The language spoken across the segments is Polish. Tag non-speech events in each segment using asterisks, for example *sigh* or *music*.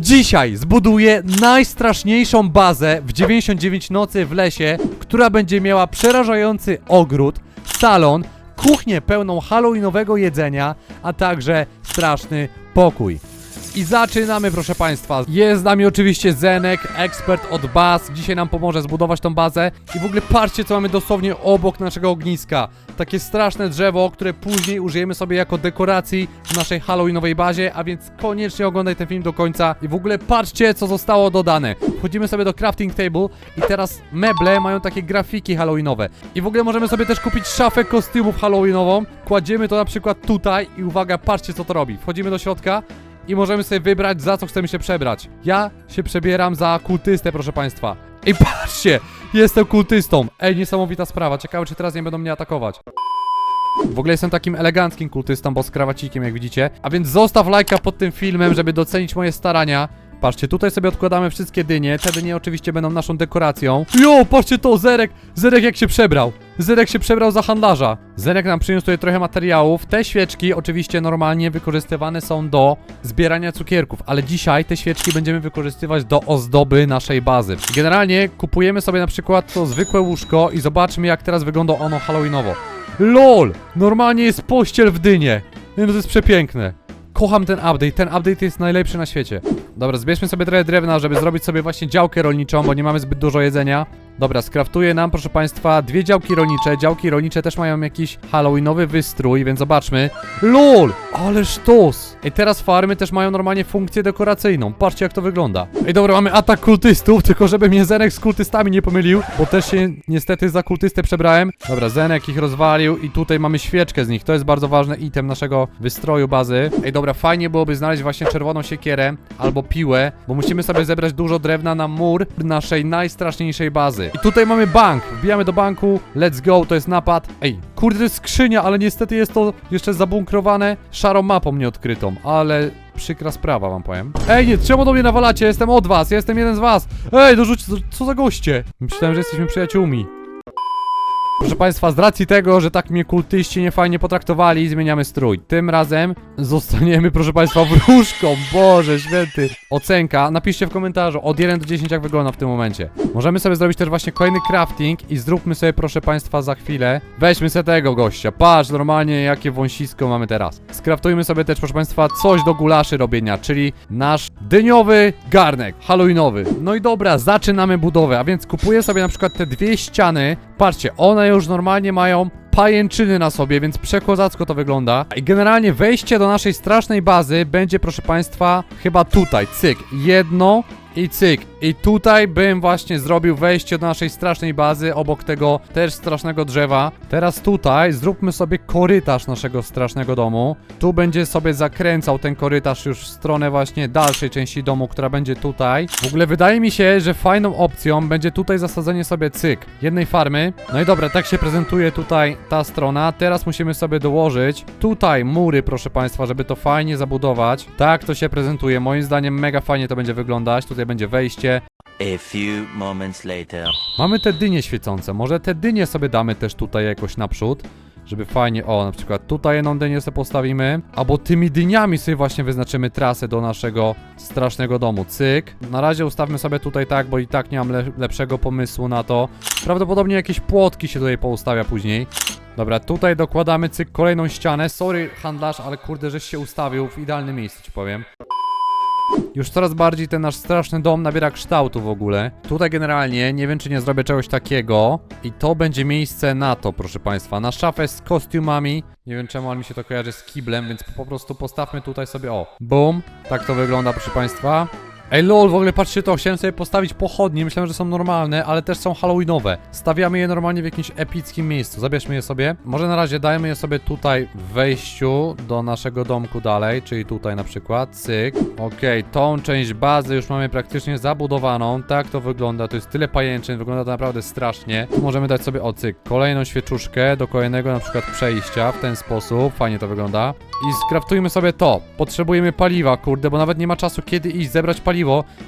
Dzisiaj zbuduję najstraszniejszą bazę w 99 nocy w lesie, która będzie miała przerażający ogród, salon, kuchnię pełną halloweenowego jedzenia, a także straszny pokój. I zaczynamy, proszę Państwa. Jest z nami oczywiście Zenek, ekspert od baz. Dzisiaj nam pomoże zbudować tą bazę. I w ogóle patrzcie, co mamy dosłownie obok naszego ogniska. Takie straszne drzewo, które później użyjemy sobie jako dekoracji w naszej halloweenowej bazie, a więc koniecznie oglądaj ten film do końca. I w ogóle patrzcie, co zostało dodane. Wchodzimy sobie do crafting table i teraz meble mają takie grafiki halloweenowe. I w ogóle możemy sobie też kupić szafę kostiumów halloweenową. Kładziemy to na przykład tutaj i uwaga, patrzcie, co to robi. Wchodzimy do środka i możemy sobie wybrać, za co chcemy się przebrać. Ja się przebieram za kultystę, proszę państwa. Ej, *laughs* patrzcie! Jestem kultystą. Ej, niesamowita sprawa. Ciekawe, czy teraz nie będą mnie atakować. W ogóle jestem takim eleganckim kultystą, bo z krawacikiem, jak widzicie. A więc zostaw lajka pod tym filmem, żeby docenić moje starania. Patrzcie, tutaj sobie odkładamy wszystkie dynie. Te dynie oczywiście będą naszą dekoracją. Jo, patrzcie to, Zerek! Zerek jak się przebrał. Zerek się przebrał za handlarza. Zerek nam przyniósł tutaj trochę materiałów. Te świeczki oczywiście normalnie wykorzystywane są do zbierania cukierków, ale dzisiaj te świeczki będziemy wykorzystywać do ozdoby naszej bazy. Generalnie kupujemy sobie na przykład to zwykłe łóżko i zobaczmy jak teraz wygląda ono halloweenowo. LOL! Normalnie jest pościel w dynie. Nie no to jest przepiękne. Kocham ten update, ten update jest najlepszy na świecie. Dobra, zbierzmy sobie trochę drewna, żeby zrobić sobie właśnie działkę rolniczą, bo nie mamy zbyt dużo jedzenia. Dobra, skraftuję nam, proszę państwa, dwie działki rolnicze. Działki rolnicze też mają jakiś halloweenowy wystrój, więc zobaczmy. LOL! Ale sztos! I teraz farmy też mają normalnie funkcję dekoracyjną. Patrzcie jak to wygląda. Ej, dobra, mamy atak kultystów, *laughs* tylko żeby mnie Zenek z kultystami nie pomylił, bo też się niestety za kultystę przebrałem. Dobra, Zenek ich rozwalił i tutaj mamy świeczkę z nich. To jest bardzo ważny item naszego wystroju bazy. Ej, dobra, fajnie byłoby znaleźć właśnie czerwoną siekierę albo piłę, bo musimy sobie zebrać dużo drewna na mur naszej najstraszniejszej bazy. I tutaj mamy bank. Wbijamy do banku. Let's go, to jest napad. Ej, kurde, to jest skrzynia, ale niestety jest to jeszcze zabunkrowane szarą mapą nieodkrytą, ale przykra sprawa wam powiem. Ej, nie, czemu do mnie nawalacie? Jestem od was, jestem jeden z was. Ej, dorzuć, co za goście? Myślałem, że jesteśmy przyjaciółmi. Proszę Państwa, z racji tego, że tak mnie kultyści niefajnie potraktowali, zmieniamy strój. Tym razem zostaniemy, proszę Państwa, wróżką. Boże święty. Ocenka. Napiszcie w komentarzu od 1 do 10 jak wygląda w tym momencie. Możemy sobie zrobić też właśnie kolejny crafting i zróbmy sobie, proszę Państwa, za chwilę. Weźmy sobie tego gościa. Patrz, normalnie jakie wąsisko mamy teraz. Skraftujmy sobie też, proszę Państwa, coś do gulaszy robienia, czyli nasz dyniowy garnek halloweenowy. No i dobra, zaczynamy budowę, a więc kupuję sobie na przykład te dwie ściany. Patrzcie, one już normalnie mają pajęczyny na sobie, więc przekozacko to wygląda. I generalnie wejście do naszej strasznej bazy będzie, proszę Państwa, chyba tutaj. Cyk, jedno i cyk. I tutaj bym właśnie zrobił wejście do naszej strasznej bazy, obok tego też strasznego drzewa. Teraz tutaj zróbmy sobie korytarz naszego strasznego domu. Tu będzie sobie zakręcał ten korytarz już w stronę właśnie dalszej części domu, która będzie tutaj. W ogóle wydaje mi się, że fajną opcją będzie tutaj zasadzenie sobie cyk jednej farmy. No i dobra, tak się prezentuje tutaj ta strona. Teraz musimy sobie dołożyć tutaj mury, proszę Państwa, żeby to fajnie zabudować. Tak to się prezentuje. Moim zdaniem mega fajnie to będzie wyglądać. Tutaj będzie wejście. A few moments later. Mamy te dynie świecące. Może te dynie sobie damy też tutaj jakoś naprzód. Żeby fajnie, o, na przykład tutaj jedną dynię sobie postawimy. Albo tymi dyniami sobie właśnie wyznaczymy trasę do naszego strasznego domu. Cyk. Na razie ustawmy sobie tutaj tak, bo i tak nie mam le lepszego pomysłu na to. Prawdopodobnie jakieś płotki się tutaj poustawia później. Dobra, tutaj dokładamy cyk kolejną ścianę. Sorry handlarz, ale kurde, żeś się ustawił w idealnym miejscu, ci powiem. Już coraz bardziej ten nasz straszny dom nabiera kształtu w ogóle. Tutaj generalnie nie wiem, czy nie zrobię czegoś takiego. I to będzie miejsce na to, proszę Państwa. Na szafę z kostiumami. Nie wiem czemu, ale mi się to kojarzy z kiblem, więc po prostu postawmy tutaj sobie, o, boom. Tak to wygląda, proszę Państwa. Ej lol, w ogóle patrzcie to, chciałem sobie postawić pochodnie, myślałem, że są normalne, ale też są halloweenowe. Stawiamy je normalnie w jakimś epickim miejscu, zabierzmy je sobie. Może na razie dajmy je sobie tutaj w wejściu do naszego domku dalej, czyli tutaj na przykład, cyk. Okej, tą część bazy już mamy praktycznie zabudowaną, tak to wygląda, to jest tyle pajęczyn, wygląda to naprawdę strasznie. Możemy dać sobie, o cyk, kolejną świeczuszkę do kolejnego na przykład przejścia, w ten sposób, fajnie to wygląda. I skraftujmy sobie to. Potrzebujemy paliwa, kurde, bo nawet nie ma czasu kiedy iść zebrać paliwa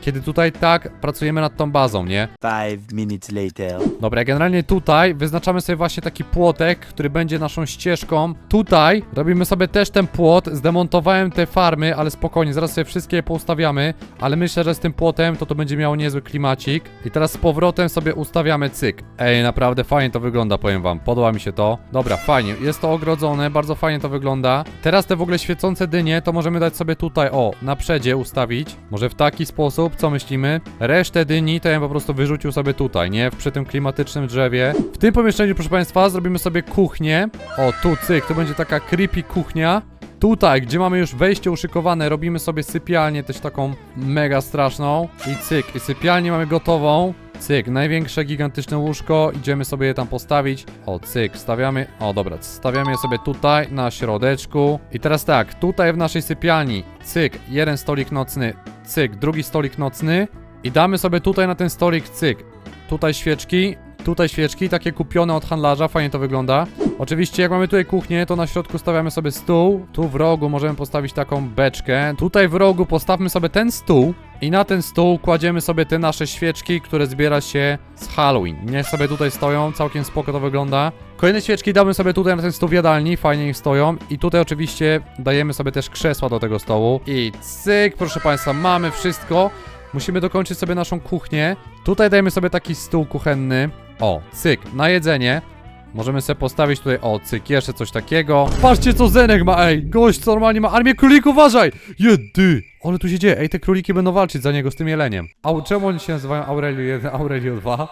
kiedy tutaj tak pracujemy nad tą bazą, nie? Five minutes later. Dobra, generalnie tutaj wyznaczamy sobie właśnie taki płotek, który będzie naszą ścieżką. Tutaj robimy sobie też ten płot, zdemontowałem te farmy, ale spokojnie, zaraz sobie wszystkie je poustawiamy, ale myślę, że z tym płotem to to będzie miało niezły klimacik. I teraz z powrotem sobie ustawiamy cyk. Ej, naprawdę fajnie to wygląda, powiem wam, podoba mi się to. Dobra, fajnie, jest to ogrodzone, bardzo fajnie to wygląda. Teraz te w ogóle świecące dynie, to możemy dać sobie tutaj, o, na przedzie ustawić. Może w taki sposób, co myślimy? Resztę dyni to ja bym po prostu wyrzucił sobie tutaj, nie? Przy tym klimatycznym drzewie. W tym pomieszczeniu, proszę państwa, zrobimy sobie kuchnię. O, tu cyk, to będzie taka creepy kuchnia. Tutaj, gdzie mamy już wejście uszykowane, robimy sobie sypialnię też taką mega straszną. I cyk, i sypialnię mamy gotową. Cyk, największe gigantyczne łóżko, idziemy sobie je tam postawić. O, cyk, stawiamy, o dobra, stawiamy je sobie tutaj, na środeczku. I teraz tak, tutaj w naszej sypialni, cyk, jeden stolik nocny, cyk, drugi stolik nocny. I damy sobie tutaj na ten stolik, cyk, tutaj świeczki, tutaj świeczki, takie kupione od handlarza, fajnie to wygląda. Oczywiście jak mamy tutaj kuchnię, to na środku stawiamy sobie stół, tu w rogu możemy postawić taką beczkę, tutaj w rogu postawmy sobie ten stół i na ten stół kładziemy sobie te nasze świeczki, które zbiera się z Halloween. Niech sobie tutaj stoją, całkiem spoko to wygląda. Kolejne świeczki damy sobie tutaj na ten stół w jadalni, fajnie ich stoją. I tutaj oczywiście dajemy sobie też krzesła do tego stołu. I cyk, proszę Państwa, mamy wszystko. Musimy dokończyć sobie naszą kuchnię. Tutaj dajemy sobie taki stół kuchenny. O, cyk, na jedzenie. Możemy sobie postawić tutaj, o, cyk, jeszcze coś takiego. Patrzcie, co Zenek ma, ej! Gość normalnie ma armię królików, uważaj! Jedy! Ale tu się dzieje, ej, te króliki będą walczyć za niego z tym jeleniem. A czemu oni się nazywają Aurelio 1, Aurelio 2?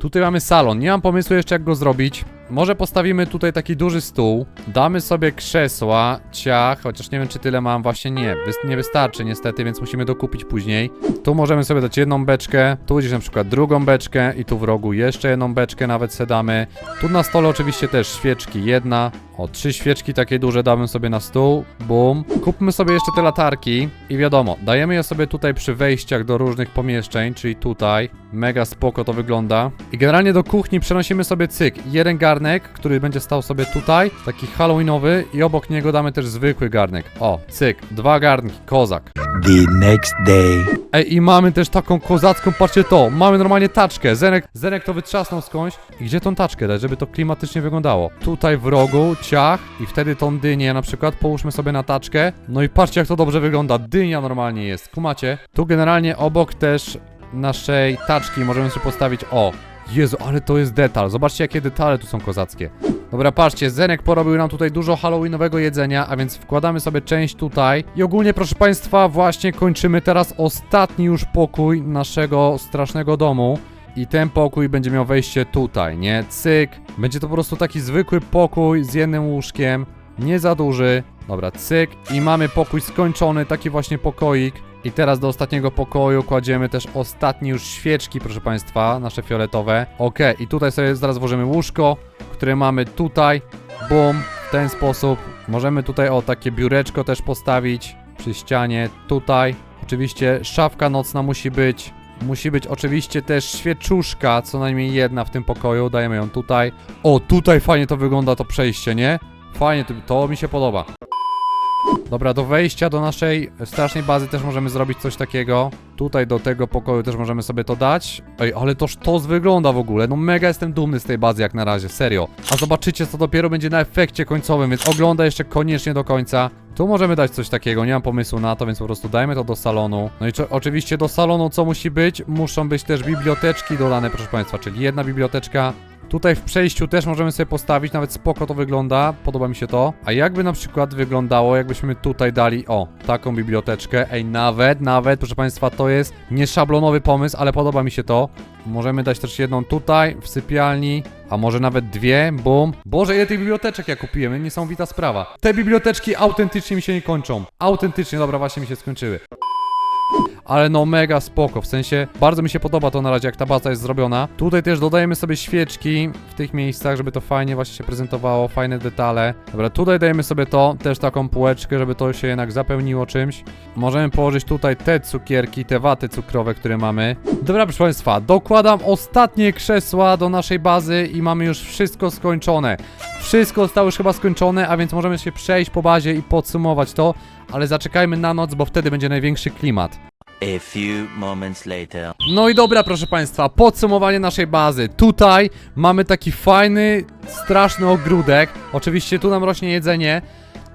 Tutaj mamy salon, nie mam pomysłu jeszcze jak go zrobić. Może postawimy tutaj taki duży stół, damy sobie krzesła, ciach, chociaż nie wiem czy tyle mam, właśnie nie, nie wystarczy niestety, więc musimy dokupić później. Tu możemy sobie dać jedną beczkę, tu gdzieś na przykład drugą beczkę i tu w rogu jeszcze jedną beczkę nawet se damy. Tu na stole oczywiście też świeczki, jedna, o trzy świeczki takie duże damy sobie na stół, bum. Kupmy sobie jeszcze te latarki i wiadomo, dajemy je sobie tutaj przy wejściach do różnych pomieszczeń, czyli tutaj, mega spoko to wygląda. I generalnie do kuchni przenosimy sobie cyk, jeden garnek, który będzie stał sobie tutaj, taki halloweenowy i obok niego damy też zwykły garnek. O, cyk, dwa garnki, kozak. The next day. Ej, i mamy też taką kozacką, patrzcie to, mamy normalnie taczkę. Zenek, Zenek to wytrzasnął skądś. I gdzie tą taczkę dać, żeby to klimatycznie wyglądało? Tutaj w rogu, ciach i wtedy tą dynię na przykład połóżmy sobie na taczkę. No i patrzcie jak to dobrze wygląda, dynia normalnie jest, kumacie? Tu generalnie obok też naszej taczki możemy sobie postawić, o, Jezu, ale to jest detal, zobaczcie jakie detale tu są kozackie. Dobra, patrzcie, Zenek porobił nam tutaj dużo halloweenowego jedzenia, a więc wkładamy sobie część tutaj. I ogólnie, proszę Państwa, właśnie kończymy teraz ostatni już pokój naszego strasznego domu. I ten pokój będzie miał wejście tutaj, nie? Cyk. Będzie to po prostu taki zwykły pokój z jednym łóżkiem, nie za duży. Dobra, cyk. I mamy pokój skończony, taki właśnie pokoik. I teraz do ostatniego pokoju kładziemy też ostatnie już świeczki, proszę Państwa, nasze fioletowe. Okej, i tutaj sobie zaraz włożymy łóżko, które mamy tutaj. Bum, w ten sposób. Możemy tutaj o takie biureczko też postawić przy ścianie, tutaj. Oczywiście szafka nocna musi być. Musi być oczywiście też świeczuszka, co najmniej jedna w tym pokoju. Dajemy ją tutaj. O, tutaj fajnie to wygląda to przejście, nie? Fajnie, to mi się podoba. Dobra, do wejścia do naszej strasznej bazy też możemy zrobić coś takiego. Tutaj do tego pokoju też możemy sobie to dać. Ej, ale toż to wygląda w ogóle. No mega jestem dumny z tej bazy jak na razie, serio. A zobaczycie co dopiero będzie na efekcie końcowym, więc oglądaj jeszcze koniecznie do końca. Tu możemy dać coś takiego, nie mam pomysłu na to, więc po prostu dajmy to do salonu. No i czy, oczywiście do salonu co musi być? Muszą być też biblioteczki dodane, proszę Państwa, czyli jedna biblioteczka Tutaj w przejściu też możemy sobie postawić, nawet spoko to wygląda, podoba mi się to. A jakby na przykład wyglądało, jakbyśmy tutaj dali, o, taką biblioteczkę. Ej, nawet, nawet, proszę Państwa, to jest nieszablonowy pomysł, ale podoba mi się to. Możemy dać też jedną tutaj, w sypialni, a może nawet dwie, bum. Boże, ile tych biblioteczek ja kupiłem, niesamowita sprawa. Te biblioteczki autentycznie mi się nie kończą. Autentycznie, dobra, właśnie mi się skończyły. Ale no mega spoko, w sensie bardzo mi się podoba to na razie jak ta baza jest zrobiona. Tutaj też dodajemy sobie świeczki w tych miejscach, żeby to fajnie właśnie się prezentowało, fajne detale. Dobra, tutaj dajemy sobie to, też taką półeczkę, żeby to się jednak zapełniło czymś. Możemy położyć tutaj te cukierki, te waty cukrowe, które mamy. Dobra, proszę Państwa, dokładam ostatnie krzesła do naszej bazy i mamy już wszystko skończone. Wszystko zostało już chyba skończone, a więc możemy się przejść po bazie i podsumować to, ale zaczekajmy na noc, bo wtedy będzie największy klimat. A few moments later. No i dobra, proszę Państwa, podsumowanie naszej bazy. Tutaj mamy taki fajny, straszny ogródek. Oczywiście tu nam rośnie jedzenie.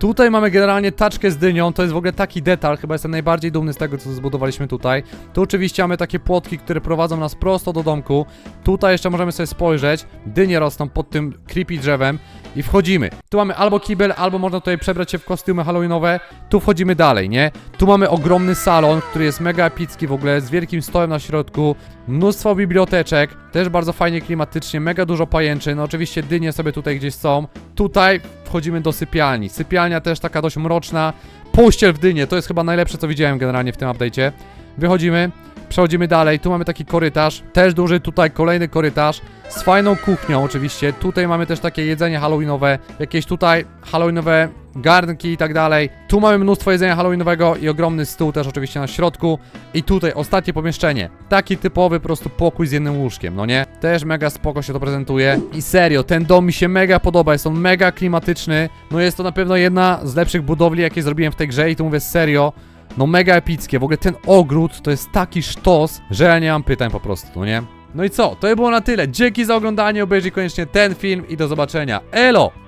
Tutaj mamy generalnie taczkę z dynią, to jest w ogóle taki detal, chyba jestem najbardziej dumny z tego, co zbudowaliśmy tutaj. Tu oczywiście mamy takie płotki, które prowadzą nas prosto do domku. Tutaj jeszcze możemy sobie spojrzeć, dynie rosną pod tym creepy drzewem i wchodzimy. Tu mamy albo kibel, albo można tutaj przebrać się w kostiumy halloweenowe. Tu wchodzimy dalej, nie? Tu mamy ogromny salon, który jest mega epicki w ogóle, z wielkim stołem na środku, mnóstwo biblioteczek, też bardzo fajnie klimatycznie, mega dużo pajęczyn, no oczywiście dynie sobie tutaj gdzieś są. Tutaj wchodzimy do sypialni. Sypialnia też taka dość mroczna. Pościel w dynie, to jest chyba najlepsze co widziałem generalnie w tym update'cie. Wychodzimy, przechodzimy dalej, tu mamy taki korytarz, też duży tutaj kolejny korytarz z fajną kuchnią oczywiście. Tutaj mamy też takie jedzenie halloweenowe, jakieś tutaj halloweenowe garnki i tak dalej. Tu mamy mnóstwo jedzenia halloweenowego i ogromny stół też oczywiście na środku. I tutaj ostatnie pomieszczenie. Taki typowy po prostu pokój z jednym łóżkiem, no nie? Też mega spoko się to prezentuje. I serio, ten dom mi się mega podoba, jest on mega klimatyczny. No jest to na pewno jedna z lepszych budowli, jakie zrobiłem w tej grze i to mówię serio. No mega epickie, w ogóle ten ogród to jest taki sztos, że ja nie mam pytań po prostu, no nie? No i co? To by było na tyle. Dzięki za oglądanie, obejrzyj koniecznie ten film i do zobaczenia. Elo!